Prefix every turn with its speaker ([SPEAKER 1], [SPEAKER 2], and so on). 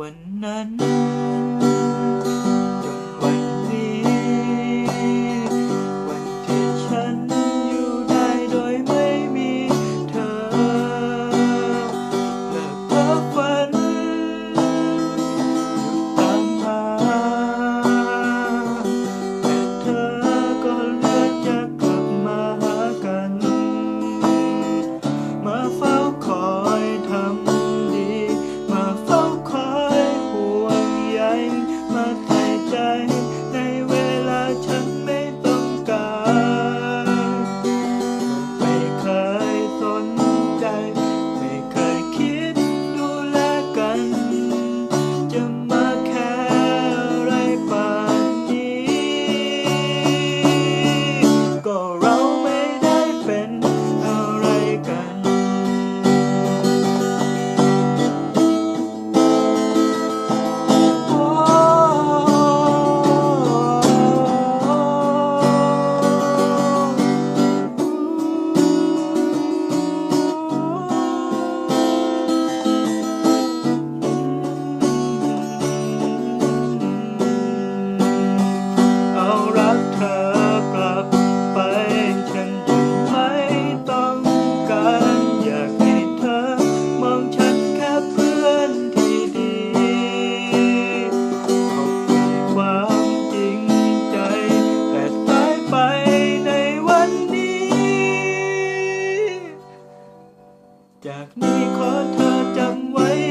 [SPEAKER 1] วันนั้น มาใส่ใจ นี่ขอเธอจำไว้